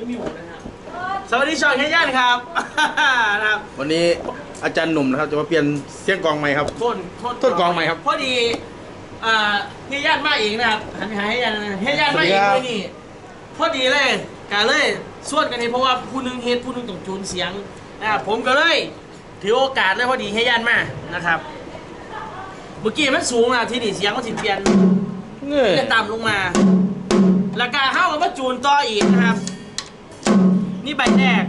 สวัสดีชอนแค่ย่านครับ นะครับวันนี้อาจารย์หนุ่มนะครับจะมาเปลี่ยนเสียงกลองใหม่ครับ โทษโทษโทษกองใหม่ครับ พอดีอ่าเฮียย่านมาเองนะครับหันไปหาเฮียย่านนะเฮียย่านมาเองสวัสดีครับเลยนี่พอดีเลยกาเลยส่วนกันเองเพราะว่าผู้หนึงเฮ็ดผู้หนึงต้องจูนเสียงนะครับผมก็เลยถือโอกาสเลยพอดีเฮียย่านมานะครับ เมื่อกี้มันสูงนะที่นี่เสียงมันสิเปลี่ยนเงี้ยจะต่ำลงมา แล้วก็เข้ากับว่าจูนต่ออีกนะครับ นี่ใบแรก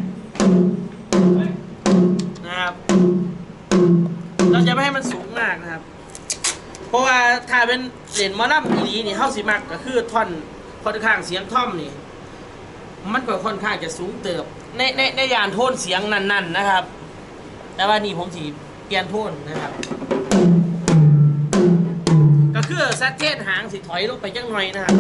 นะครับ เราจะไม่ให้มันสูงมากนะครับ เพราะว่าถ้าเป็นเหรียญมอลัมอีดีนี่เข้าสิมักก็คือท่อนค่อนข้างเสียงท่อมนี่ มันก็ค่อนข้างจะสูงเติบ ในในในยานโทนเสียงนั่นๆนนะครับ แต่ว่านี่ผมสีเปลี่ยนโทนนะครับ ก็คือซัดเทนหางสิถอยลงไปจังหน่อยนะครับ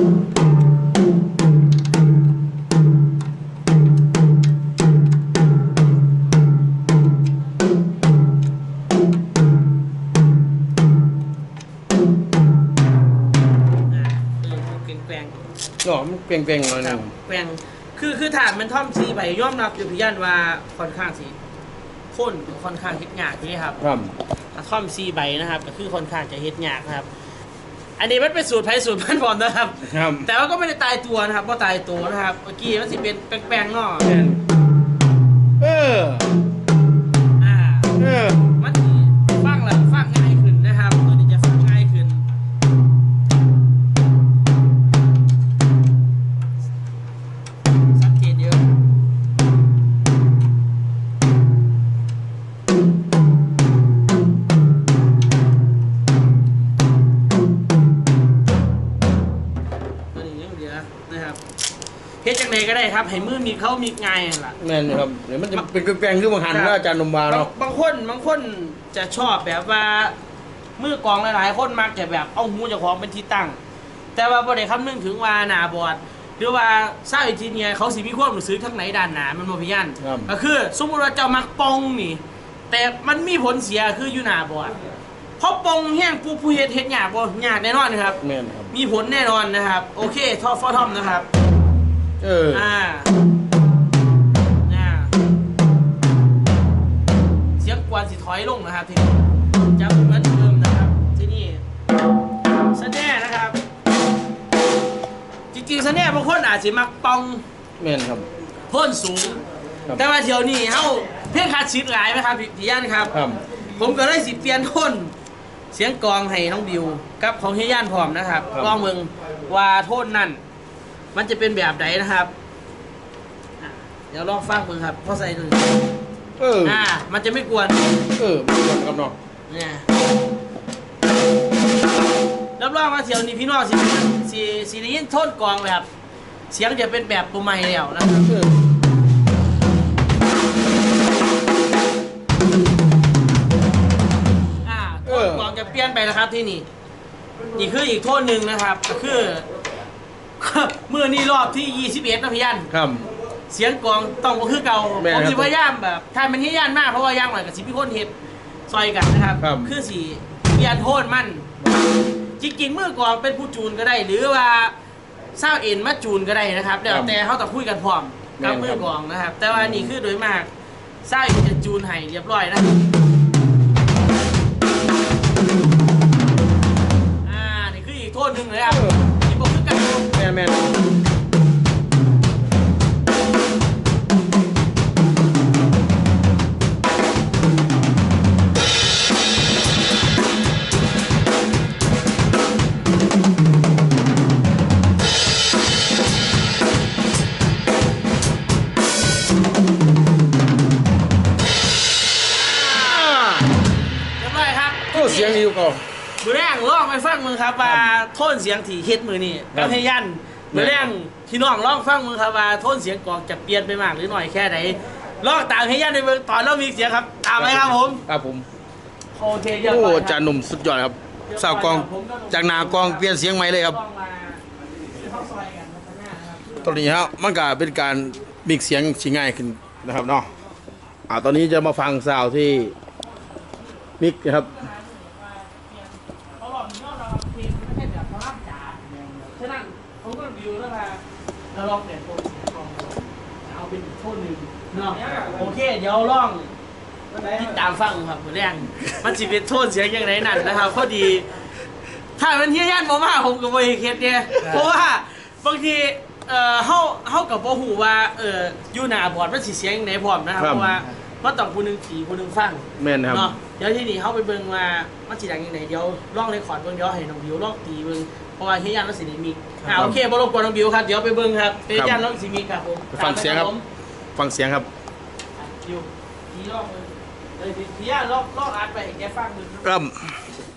หน่อมันเปล่งๆหน่อยหคนึรับงแกว่งคือคือฐานมันท่อมซีใบย่อมรับอยู่พิยันว่าค่อนข้างสีข้นค่อนข้างเฮ็ดยากนี่ครับ ครับถ้าท่อมซีใบนะครับก็คือค่อนข้างจะเฮ็ดยากนะครับ อันนี้มันเป็นสูตรไผ่สูตรพันธุ์ผมนะครับ ครับ แต่ว่าก็ไม่ได้ตายตัวนะครับก็ตายตัวนะครับเมื่อกี้มันสิเป็นแป้งๆเนาะแม่นเออ อ่า เออ ก็ได้ครับให้มือมีเขามีง่ายนั่นล่ะแม่นอยู่ครับเดี๋ยวมันจะเป็นแปลงๆขึ้นมาหันแล้วอาจารย์หนุ่มวาบางเนาะ บางคนบางคนจะชอบแบบว่า มือกลองหลายๆ คนมักจะแบบเอาหูเจ้าของเป็นที่ตั้ง แต่ว่าบ่ได้คำนึงถึงว่าหน้าบอดหรือว่าสร้างอินเนียร์เขาสิมีความรู้สึกทั้งไหนด้านหน้ามันบ่พิยันครับ ก็คือ สมมุติว่าเจ้ามักปองนี่ แต่มันมีผลเสียคืออยู่หน้าบอดเพราะปองแห้งผู้ผู้เฮ็ดเฮ็ดยากบ่ยากแน่นอนครับ แม่นครับ มีผลแน่นอนนะครับ โอเค ทอฟอทอมนะครับ เอออ่าอ่าเสียงกวนสิถอยลงนะครับทีนี้จะเหมือนเดิมนะครับที่นี่สแน่นะครับ จริงๆสแน่บางคนอาจจะมักปองแม่นครับโพ่นสูง ครับ แต่ว่าเที่ยวนี้เฮาเพ่งขาดชิดหลายไหมครับพี่พี่ย่านครับ ครับ ผมก็เลยสิเปลี่ยนโทนเสียงกลองให้น้องบิวกับของเฮียย่านพร้อมนะครับลองเมืองว่าโทนนั่น มันจะเป็นแบบไหนนะครับอะเดี๋ยวลองฟังเมืองครับเพราะใส่ดูเออ อ่า มันจะไม่กวน เออมันก่อนครับเนาะเนี่ยรับรองว่าเที่ยวนี้พี่น้องสิสิสิได้ยินโทนกลองแบบ เสียงจะเป็นแบบตัวใหม่แล้วนะครับเอออ่าโทนกลองจะเปลี่ยนไปแล้วครับที่นี่นี่คืออีกโทนหนึ่งนะครับก็คือ เมื่อนี้รอบที่ 21นะพี่ยัน ครับ เสียงกลองต้องบ่คือเก่าแม่นผมครับสิพยายามแบบถ้ามันที่ย่านมากเพราะว่าย่างหน่อยกับสิพี่คนเฮ็ดซอยกันนะครับครับคือสีเปลี่ยนโทนมัน จริงๆมือกลองเป็นผู้จูนก็ได้ หรือว่าเศร้าเอ็นมาจูนก็ได้นะครับเดี๋ยวแต่เขาต้องคุยกันพร้อมกับมือกลองนะครับ แต่ว่านี่คือโดยมากเศร้าเอ็นจะจูนให้เรียบร้อยนะครับ มือแรงลองไปฟังมึงครับว่าโทนเสียงที่เฮ็ดมือนี่ครักับบเฮยันมือแรงพี่น้องลองฟังมึงครับว่าโทนเสียงกลองจะเปลี่ยนไปมากหรือหน่อยแค่ไหนลองตามเฮยันในเมืองตอนเรามีเสียงครับตามไหมครับผมครับผมโอเคเรียบโอ้ร้อยอาจารย์หนุ่มสุดยอดครับสาวกลองจากนากลองเปลี่ยนเสียงใหม่เลยครับลองมาเข้าซอยกันพัฒนาครับตอนนี้ครับมันก็เป็นการมิกเสียงชิง่ายขึ้นนะครับเนาะอ่าตอนนี้จะมาฟังซาวด์ที่มิกนะครับ เขาหลอกนี่เราเพลงไม่ใช่แบบเขารับจ๋า ฉะนั้นผมก็รีวิวแล้วมาเราลองเปลี่ยนโทนเสียงกลองดูเป็นอีกโทษหนึ่งเนาะโอเค เดี๋ยวลองติดตามฟังครับมื้อแรงมันสิเป็นโทษเสียงอย่างไรนั่นนะครับพอดี ถ้ามันเฮี้ยยันบ่มาผมก็บ่เฮ็ดเฮ็ดเนี่ยเพราะว่าบางทีเอ่อเฮาเฮากับบ่ฮู้ว่าเอ่ออยู่หน้าบอร์ดมันสิเสียงจังไดพร้อมนะครับครับเพราะว่ามันต้องผู้หนึงขี่ผู้หนึงฟังแม่นครับเนาะเดี๋ยวที่นี่เฮาไปเบิ่งว่ามันสิดังจังไดเดี๋ยวลองเรคคอร์ดเบิ่งเดี๋ยวให้น้องบิวลองตีเบิ่งเพ ราะว่าเฮี้ยยันมันสิได้มีอ่าโอเคบ่รบกวนน้องบิวครับเดี๋ยวไปเบิ่งครับเฮี้ยยันน้องสิมีครับผมไปฟังเสียงครับผมฟังเสียงครับบิวตีลองเลยเลยเฮี้ยยันลองลองอัดไปให้แกฟังดูครับเ